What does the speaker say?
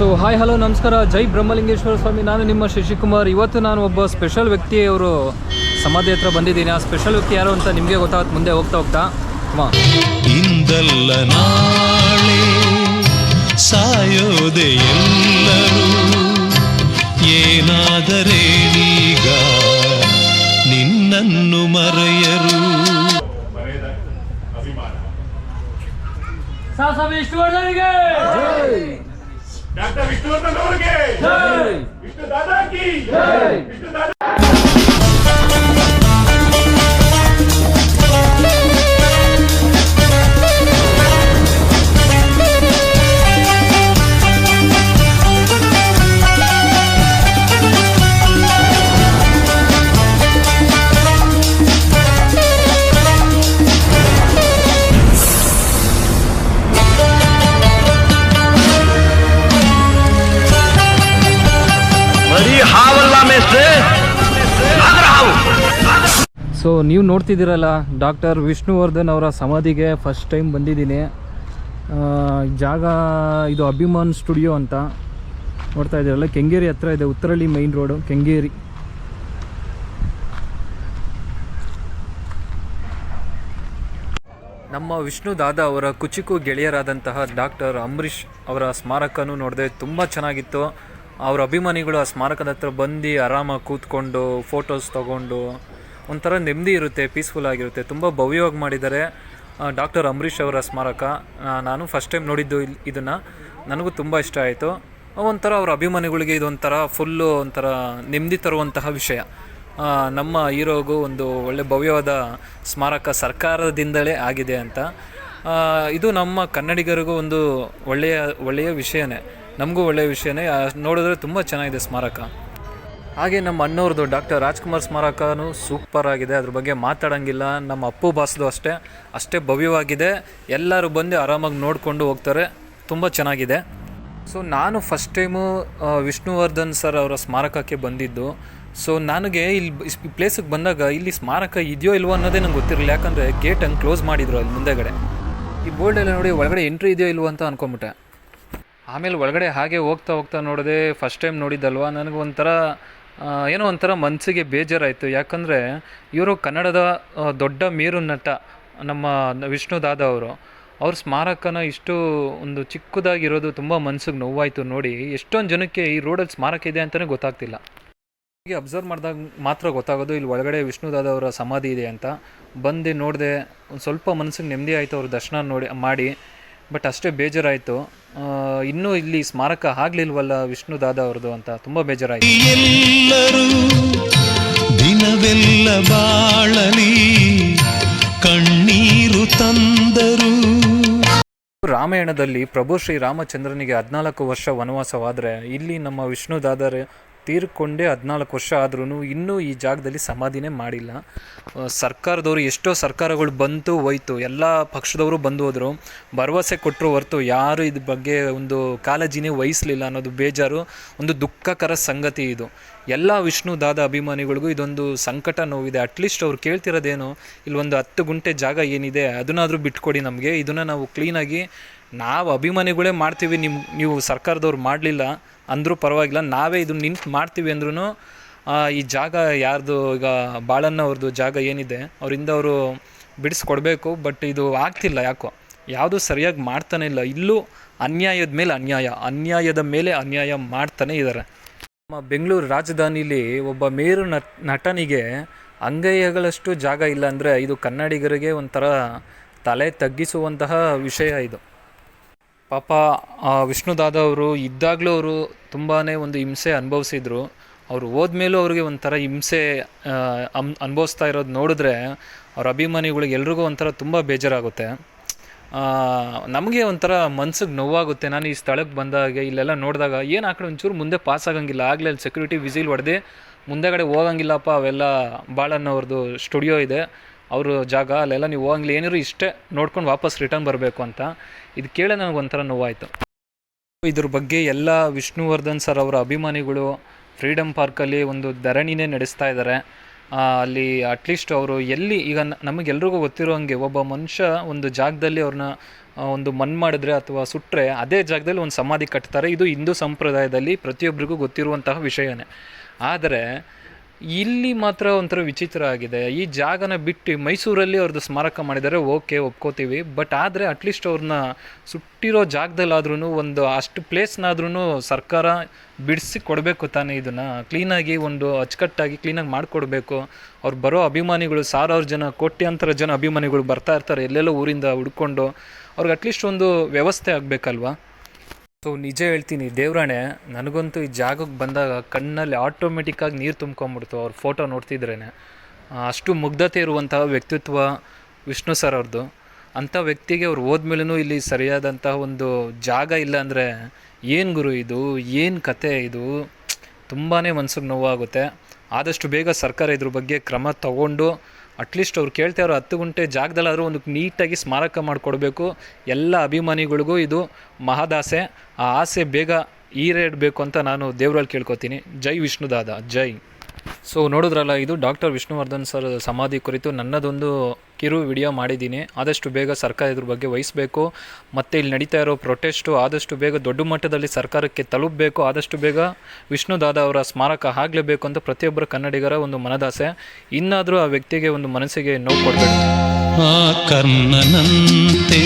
So hi hello ನಮಸ್ಕಾರ. ಜೈ ಬ್ರಹ್ಮಲಿಂಗೇಶ್ವರ ಸ್ವಾಮಿ. ನಾನು ನಿಮ್ಮ ಶಶಿಕುಮಾರ್. ಇವತ್ತು ನಾನು ಒಬ್ಬ ಸ್ಪೆಷಲ್ ವ್ಯಕ್ತಿಯವರು ಸಮಾಧಿ ಹತ್ರ ಬಂದಿದ್ದೀನಿ. ಆ ಸ್ಪೆಷಲ್ ವ್ಯಕ್ತಿ ಯಾರು ಅಂತ ನಿಮಗೆ ಗೊತ್ತಾಗುತ್ತೆ. ಮುಂದೆ ಹೋಗ್ತಾ ಹೋಗ್ತಾ. ಸಾಯೋದೆಲ್ಲರೂ ಇಂದಲ್ಲ ನಾಳೆ ಸಾಯೋದೆ ಎಲ್ಲರೂ. ಏನಾದರೇನೀಗ ನಿನ್ನನ್ನು ಮರೆಯರು. ಡಾಕ್ಟರ್ ವಿಷ್ಣುವರ್ಧನ್ ಅವರಿಗೆ. ವಿಷ್ಣು ದಾದಾ ಕಿ ವಿಷ್ಣು ದಾದಾ ಸೊ ನೀವು ನೋಡ್ತಿದ್ದೀರಲ್ಲ ಡಾಕ್ಟರ್ ವಿಷ್ಣುವರ್ಧನ್ ಅವರ ಸಮಾಧಿಗೆ ಫಸ್ಟ್ ಟೈಮ್ ಬಂದಿದ್ದೀನಿ. ಜಾಗ ಇದು ಅಭಿಮಾನ್ ಸ್ಟುಡಿಯೋ ಅಂತ ನೋಡ್ತಾ ಇದ್ದೀರಲ್ಲ, ಕೆಂಗೇರಿ ಹತ್ರ ಇದೆ, ಉತ್ತರಳ್ಳಿ ಮೈನ್ ರೋಡು ಕೆಂಗೇರಿ. ನಮ್ಮ ವಿಷ್ಣು ದಾದಾ ಅವರ ಕುಚಿಕು ಗೆಳೆಯರಾದಂತಹ ಡಾಕ್ಟರ್ ಅಂಬರೀಷ್ ಅವರ ಸ್ಮಾರಕನೂ ನೋಡಿದೆ ತುಂಬ ಚೆನ್ನಾಗಿತ್ತು. ಅವರ ಅಭಿಮಾನಿಗಳು ಆ ಸ್ಮಾರಕದ ಹತ್ರ ಬಂದು ಆರಾಮಾಗಿ ಕೂತ್ಕೊಂಡು ಫೋಟೋಸ್ ತಗೊಂಡು ಒಂಥರ ನೆಮ್ಮದಿ ಇರುತ್ತೆ ಪೀಸ್ಫುಲ್ ಆಗಿರುತ್ತೆ. ತುಂಬ ಭವ್ಯವಾಗಿ ಮಾಡಿದ್ದಾರೆ ಡಾಕ್ಟರ್ ಅಂಬರೀಷ್ ಅವರ ಸ್ಮಾರಕ. ನಾನು ಫಸ್ಟ್ ಟೈಮ್ ನೋಡಿದ್ದು ಇಲ್ಲಿ ಇದನ್ನು. ನನಗೂ ತುಂಬ ಇಷ್ಟ ಆಯಿತು. ಒಂಥರ ಅವರ ಅಭಿಮಾನಿಗಳಿಗೆ ಇದೊಂಥರ ಫುಲ್ಲು ಒಂಥರ ನೆಮ್ಮದಿ ತರುವಂತಹ ವಿಷಯ. ನಮ್ಮ ಹೀರೋಗೂ ಒಂದು ಒಳ್ಳೆ ಭವ್ಯವಾದ ಸ್ಮಾರಕ ಸರ್ಕಾರದಿಂದಲೇ ಆಗಿದೆ ಅಂತ. ಇದು ನಮ್ಮ ಕನ್ನಡಿಗರಿಗೂ ಒಂದು ಒಳ್ಳೆಯ ಒಳ್ಳೆಯ ವಿಷಯನೇ. ನಮಗೂ ಒಳ್ಳೆಯ ವಿಷಯನೇ. ನೋಡಿದ್ರೆ ತುಂಬ ಚೆನ್ನಾಗಿದೆ ಸ್ಮಾರಕ. ಹಾಗೆ ನಮ್ಮ ಅಣ್ಣವ್ರದ್ದು ಡಾಕ್ಟರ್ ರಾಜ್ಕುಮಾರ್ ಸ್ಮಾರಕನೂ ಸೂಪರ್ ಆಗಿದೆ. ಅದ್ರ ಬಗ್ಗೆ ಮಾತಾಡೋಂಗಿಲ್ಲ. ನಮ್ಮ ಅಪ್ಪು ಬಾಸ್ದು ಅಷ್ಟೇ. ಅಷ್ಟೇ ಭವ್ಯವಾಗಿದೆ. ಎಲ್ಲರೂ ಬಂದು ಆರಾಮಾಗಿ ನೋಡಿಕೊಂಡು ಹೋಗ್ತಾರೆ. ತುಂಬ ಚೆನ್ನಾಗಿದೆ. ಸೊ ನಾನು ಫಸ್ಟ್ ಟೈಮು ವಿಷ್ಣುವರ್ಧನ್ ಸರ್ ಅವರ ಸ್ಮಾರಕಕ್ಕೆ ಬಂದಿದ್ದು. ಸೊ ನನಗೆ ಇಲ್ಲಿ ಈ ಪ್ಲೇಸಿಗೆ ಬಂದಾಗ ಇಲ್ಲಿ ಸ್ಮಾರಕ ಇದೆಯೋ ಇಲ್ವೋ ಅನ್ನೋದೇ ನಂಗೆ ಗೊತ್ತಿರಲಿಲ್ಲ. ಯಾಕಂದರೆ ಗೇಟ್ ಹಂಗೆ ಕ್ಲೋಸ್ ಮಾಡಿದ್ರು ಅಲ್ಲಿ ಮುಂದೆಗಡೆ. ಈ ಬೋರ್ಡೆಲ್ಲ ನೋಡಿ ಒಳಗಡೆ ಎಂಟ್ರಿ ಇದೆಯೋ ಇಲ್ವೋ ಅಂತ ಅಂದ್ಕೊಂಬಿಟ್ಟೆ ಆಮೇಲೆ ಒಳಗಡೆ ಹಾಗೆ ಹೋಗ್ತಾ ಹೋಗ್ತಾ ನೋಡಿದೆ ಫಸ್ಟ್ ಟೈಮ್ ನೋಡಿದ್ದಲ್ವ? ನನಗೆ ಒಂಥರ ಏನೋ ಒಂಥರ ಮನಸ್ಸಿಗೆ ಬೇಜಾರಾಯಿತು. ಯಾಕಂದರೆ ಇವರು ಕನ್ನಡದ ದೊಡ್ಡ ಮೇರು ನಟ ನಮ್ಮ ವಿಷ್ಣು ದಾದ ಅವರು. ಅವ್ರ ಸ್ಮಾರಕನ ಇಷ್ಟು ಒಂದು ಚಿಕ್ಕದಾಗಿರೋದು ತುಂಬ ಮನ್ಸಿಗೆ ನೋವಾಯಿತು ನೋಡಿ. ಎಷ್ಟೊಂದು ಜನಕ್ಕೆ ಈ ರೋಡಲ್ಲಿ ಸ್ಮಾರಕ ಇದೆ ಅಂತಲೇ ಗೊತ್ತಾಗ್ತಿಲ್ಲ. ಹೀಗೆ ಅಬ್ಸರ್ವ್ ಮಾಡಿದಾಗ ಮಾತ್ರ ಗೊತ್ತಾಗೋದು, ಇಲ್ಲಿ ಒಳಗಡೆ ವಿಷ್ಣುದಾದ ಅವರ ಸಮಾಧಿ ಇದೆ ಅಂತ. ಬಂದು ನೋಡಿದೆ ಸ್ವಲ್ಪ ಮನಸ್ಸಿಗೆ ನೆಮ್ಮದಿ ಆಯಿತು ಅವ್ರ ದರ್ಶನ ನೋಡಿ, ಮಾಡಿ. ಬಟ್ ಅಷ್ಟೇ ಬೇಜಾರಾಯಿತು. ಇನ್ನೂ ಇಲ್ಲಿ ಸ್ಮಾರಕ ಆಗ್ಲಿಲ್ವಲ್ಲ ವಿಷ್ಣು ದಾದ ಅವ್ರದ್ದು ಅಂತ? ತುಂಬ ಬೇಜಾರಾಯಿತು. ಎಲ್ಲರೂ ದಿನವೆಲ್ಲ ಬಾಳಲಿ ಕಣ್ಣೀರು ತಂದರು. ರಾಮಾಯಣದಲ್ಲಿ ಪ್ರಭು ಶ್ರೀ ರಾಮಚಂದ್ರನಿಗೆ ಹದಿನಾಲ್ಕು ವರ್ಷ ವನವಾಸವಾದರೆ ಇಲ್ಲಿ ನಮ್ಮ ವಿಷ್ಣುದಾದರೆ ತೀರ್ಕೊಂಡೇ ಹದಿನಾಲ್ಕು ವರ್ಷ ಆದ್ರೂ ಇನ್ನೂ ಈ ಜಾಗದಲ್ಲಿ ಸಮಾಧಿನೇ ಮಾಡಿಲ್ಲ. ಸರ್ಕಾರದವರು ಎಷ್ಟೋ ಸರ್ಕಾರಗಳು ಬಂತು ಹೋಯ್ತು. ಎಲ್ಲ ಪಕ್ಷದವರು ಬಂದು ಹೋದರು. ಭರವಸೆ ಕೊಟ್ಟರು ಹೊರತು ಯಾರು ಇದ್ರ ಬಗ್ಗೆ ಒಂದು ಕಾಳಜಿನೇ ವಹಿಸಲಿಲ್ಲ ಅನ್ನೋದು ಬೇಜಾರು. ಒಂದು ದುಃಖಕರ ಸಂಗತಿ ಇದು. ಎಲ್ಲ ವಿಷ್ಣು ದಾದ ಅಭಿಮಾನಿಗಳಿಗೂ ಇದೊಂದು ಸಂಕಟ ನೋವಿದೆ. ಅಟ್ಲೀಸ್ಟ್ ಅವ್ರು ಕೇಳ್ತಿರೋದೇನು ಇಲ್ಲೊಂದು ಹತ್ತು ಗುಂಟೆ ಜಾಗ ಏನಿದೆ, ಅದನ್ನಾದರೂ ಬಿಟ್ಕೊಡಿ ನಮಗೆ. ಇದನ್ನು ನಾವು ಕ್ಲೀನಾಗಿ ನಾವು ಅಭಿಮಾನಿಗಳೇ ಮಾಡ್ತೀವಿ ನಿಮ್ಮ ನೀವು ಸರ್ಕಾರದವ್ರು ಮಾಡಲಿಲ್ಲ. ಅಂದರೂ ಪರವಾಗಿಲ್ಲ, ನಾವೇ ಇದನ್ನ ನಿಂತು ಮಾಡ್ತೀವಿ ಅಂದ್ರೂ ಈ ಜಾಗ ಯಾರ್ದು, ಈಗ ಬಾಳಣ್ಣ ಅವ್ರದ್ದು ಜಾಗ ಏನಿದೆ, ಅವರಿಂದ ಅವರು ಬಿಡಿಸ್ಕೊಡ್ಬೇಕು, ಬಟ್ ಇದು ಆಗ್ತಿಲ್ಲ ಯಾಕೋ. ಯಾವುದು ಸರಿಯಾಗಿ ಮಾಡ್ತಾನೆ ಇಲ್ಲ. ಇಲ್ಲೂ ಅನ್ಯಾಯದ ಮೇಲೆ ಅನ್ಯಾಯ, ಅನ್ಯಾಯದ ಮೇಲೆ ಅನ್ಯಾಯ ಮಾಡ್ತಾನೆ ಇದ್ದಾರೆ ನಮ್ಮ ಬೆಂಗಳೂರು ರಾಜಧಾನಿಲಿ ಒಬ್ಬ ಮೇರು ನಟ್, ನಟನಿಗೆ ಅಂಗೈಯಗಳಷ್ಟು ಜಾಗ ಇಲ್ಲ ಅಂದರೆ ಇದು ಕನ್ನಡಿಗರಿಗೆ ಒಂಥರ ತಲೆ ತಗ್ಗಿಸುವಂತಹ ವಿಷಯ ಇದು. ಪಾಪ, ಆ ವಿಷ್ಣುದಾದ ಅವರು ಇದ್ದಾಗಲೂ ಅವರು ತುಂಬಾ ಒಂದು ಹಿಂಸೆ ಅನುಭವಿಸಿದ್ರು. ಅವರು ಹೋದ್ಮೇಲೂ ಅವ್ರಿಗೆ ಒಂಥರ ಹಿಂಸೆ ಅನ್ ಅನುಭವಿಸ್ತಾ ಇರೋದು ನೋಡಿದ್ರೆ ಅವ್ರ ಅಭಿಮಾನಿಗಳಿಗೆ ಎಲ್ರಿಗೂ ಒಂಥರ ತುಂಬ ಬೇಜಾರಾಗುತ್ತೆ. ನಮಗೆ ಒಂಥರ ಮನ್ಸಿಗೆ ನೋವಾಗುತ್ತೆ. ನಾನು ಈ ಸ್ಥಳಕ್ಕೆ ಬಂದಾಗ ಇಲ್ಲೆಲ್ಲ ನೋಡಿದಾಗ ಏನು ಆ ಕಡೆ ಒಂಚೂರು ಮುಂದೆ ಪಾಸ್ ಆಗಂಗಿಲ್ಲ. ಆಗಲೇ ಅಲ್ಲಿ ಸೆಕ್ಯೂರಿಟಿ ವಿಸಿಲ್ ಹೊಡೆದು ಮುಂದೆಗಡೆ ಹೋಗಂಗಿಲ್ಲಪ್ಪ ಅವೆಲ್ಲ ಬಾಳನ್ನವ್ರದ್ದು ಸ್ಟುಡಿಯೋ ಇದೆ. ಅವರು ಜಾಗ, ಅಲ್ಲೆಲ್ಲ ನೀವು ಹೋಗಂಗಿಲ್ಲ ಏನಿರು ಇಷ್ಟೇ ನೋಡ್ಕೊಂಡು ವಾಪಸ್ ರಿಟರ್ನ್ ಬರಬೇಕು ಅಂತ. ಇದು ಕೇಳಿ ನನಗೆ ಒಂಥರ ನೋವಾಯಿತು. ಇದ್ರ ಬಗ್ಗೆ ಎಲ್ಲ ವಿಷ್ಣುವರ್ಧನ್ ಸರ್ ಅವರ ಅಭಿಮಾನಿಗಳು ಫ್ರೀಡಮ್ ಪಾರ್ಕಲ್ಲಿ ಒಂದು ಧರಣಿನೇ ನಡೆಸ್ತಾ ಇದ್ದಾರೆ ಅಲ್ಲಿ ಅಟ್ಲೀಸ್ಟ್ ಅವರು ಎಲ್ಲಿ, ಈಗ ನಮಗೆಲ್ರಿಗೂ ಗೊತ್ತಿರೋ ಹಂಗೆ ಒಬ್ಬ ಮನುಷ್ಯ ಒಂದು ಜಾಗದಲ್ಲಿ ಅವ್ರನ್ನ ಒಂದು ಮನ್ ಮಾಡಿದ್ರೆ ಅಥವಾ ಸುಟ್ಟರೆ ಅದೇ ಜಾಗದಲ್ಲಿ ಒಂದು ಸಮಾಧಿ ಕಟ್ತಾರೆ. ಇದು ಹಿಂದೂ ಸಂಪ್ರದಾಯದಲ್ಲಿ ಪ್ರತಿಯೊಬ್ಬರಿಗೂ ಗೊತ್ತಿರುವಂತಹ ವಿಷಯನೇ. ಆದರೆ ಇಲ್ಲಿ ಮಾತ್ರ ಒಂಥರ ವಿಚಿತ್ರ ಆಗಿದೆ. ಈ ಜಾಗನ ಬಿಟ್ಟು ಮೈಸೂರಲ್ಲಿ ಅವ್ರದ್ದು ಸ್ಮಾರಕ ಮಾಡಿದ್ದಾರೆ, ಓಕೆ, ಒಪ್ಕೋತೀವಿ. ಬಟ್ ಆದರೆ ಅಟ್ಲೀಸ್ಟ್ ಅವ್ರನ್ನ ಸುಟ್ಟಿರೋ ಜಾಗದಲ್ಲಾದ್ರೂ ಒಂದು ಅಷ್ಟು ಪ್ಲೇಸ್ನಾದ್ರೂ ಸರ್ಕಾರ ಬಿಡಿಸಿ ಕೊಡಬೇಕು ತಾನೇ ಇದನ್ನು. ಕ್ಲೀನಾಗಿ ಒಂದು ಅಚ್ಚುಕಟ್ಟಾಗಿ ಕ್ಲೀನಾಗಿ ಮಾಡಿಕೊಡ್ಬೇಕು. ಅವ್ರು ಬರೋ ಅಭಿಮಾನಿಗಳು, ಸಾವಿರಾರು ಜನ, ಕೋಟ್ಯಾಂತರ ಜನ ಅಭಿಮಾನಿಗಳು ಬರ್ತಾ ಇರ್ತಾರೆ ಎಲ್ಲೆಲ್ಲೋ ಊರಿಂದ ಹುಡ್ಕೊಂಡು. ಅವ್ರಿಗೆ ಅಟ್ಲೀಸ್ಟ್ ಒಂದು ವ್ಯವಸ್ಥೆ ಆಗಬೇಕಲ್ವಾ? ಸೊ ನಿಜ ಹೇಳ್ತೀನಿ, ದೇವ್ರಾಣೆ, ನನಗಂತೂ ಈ ಜಾಗಕ್ಕೆ ಬಂದಾಗ ಕಣ್ಣಲ್ಲಿ ಆಟೋಮೆಟಿಕ್ಕಾಗಿ ನೀರು ತುಂಬ್ಕೊಂಬಿಡ್ತು ಅವ್ರ ಫೋಟೋ ನೋಡ್ತಿದ್ರೇ ಅಷ್ಟು ಮುಗ್ಧತೆ ಇರುವಂತಹ ವ್ಯಕ್ತಿತ್ವ ವಿಷ್ಣು ಸರ್ ಅವ್ರದ್ದು ಅಂಥ ವ್ಯಕ್ತಿಗೆ ಅವ್ರು ಹೋದ್ಮೇಲೂ ಇಲ್ಲಿ ಸರಿಯಾದಂತಹ ಒಂದು ಜಾಗ ಇಲ್ಲ ಅಂದರೆ ಏನು ಗುರು ಇದು? ಏನು ಕತೆ ಇದು? ತುಂಬಾ ಮನ್ಸಿಗೆ ನೋವಾಗುತ್ತೆ. ಆದಷ್ಟು ಬೇಗ ಸರ್ಕಾರ ಇದ್ರ ಬಗ್ಗೆ ಕ್ರಮ ತಗೊಂಡು ಅಟ್ಲೀಸ್ಟ್ ಅವ್ರು ಕೇಳ್ತಾ ಇರೋ ಹತ್ತು ಗುಂಟೆ ಜಾಗದಲ್ಲಾದರೂ ಒಂದು ನೀಟಾಗಿ ಸ್ಮಾರಕ ಮಾಡಿಕೊಡ್ಬೇಕು. ಎಲ್ಲ ಅಭಿಮಾನಿಗಳಿಗೂ ಇದು ಮಹದಾಸೆ. ಆ ಆಸೆ ಬೇಗ ಈರೇಡಬೇಕು ಅಂತ ನಾನು ದೇವರಲ್ಲಿ ಕೇಳ್ಕೊತೀನಿ. ಜೈ ವಿಷ್ಣುದಾದ. ಜೈ. ಸೊ ನೋಡಿದ್ರಲ್ಲ, ಇದು ಡಾಕ್ಟರ್ ವಿಷ್ಣುವರ್ಧನ್ ಸರ್ ಸಮಾಧಿ ಕುರಿತು ನನ್ನದೊಂದು ಕಿರು ವಿಡಿಯೋ ಮಾಡಿದ್ದೀನಿ. ಆದಷ್ಟು ಬೇಗ ಸರ್ಕಾರ ಇದ್ರ ಬಗ್ಗೆ ವಹಿಸಬೇಕು. ಮತ್ತು ಇಲ್ಲಿ ನಡೀತಾ ಇರೋ ಪ್ರೊಟೆಸ್ಟು ಆದಷ್ಟು ಬೇಗ ದೊಡ್ಡ ಮಟ್ಟದಲ್ಲಿ ಸರ್ಕಾರಕ್ಕೆ ತಲುಪಬೇಕು. ಆದಷ್ಟು ಬೇಗ ವಿಷ್ಣು ದಾದಾ ಅವರ ಸ್ಮಾರಕ ಆಗಲೇಬೇಕು ಅಂತ ಪ್ರತಿಯೊಬ್ಬರ ಕನ್ನಡಿಗರ ಒಂದು ಮನದಾಸೆ. ಇನ್ನಾದರೂ ಆ ವ್ಯಕ್ತಿಗೆ ಒಂದು ಮನಸ್ಸಿಗೆ ನೋವು ಕೊಡಬೇಕು. ಆ ಕರ್ಣನಂತೆ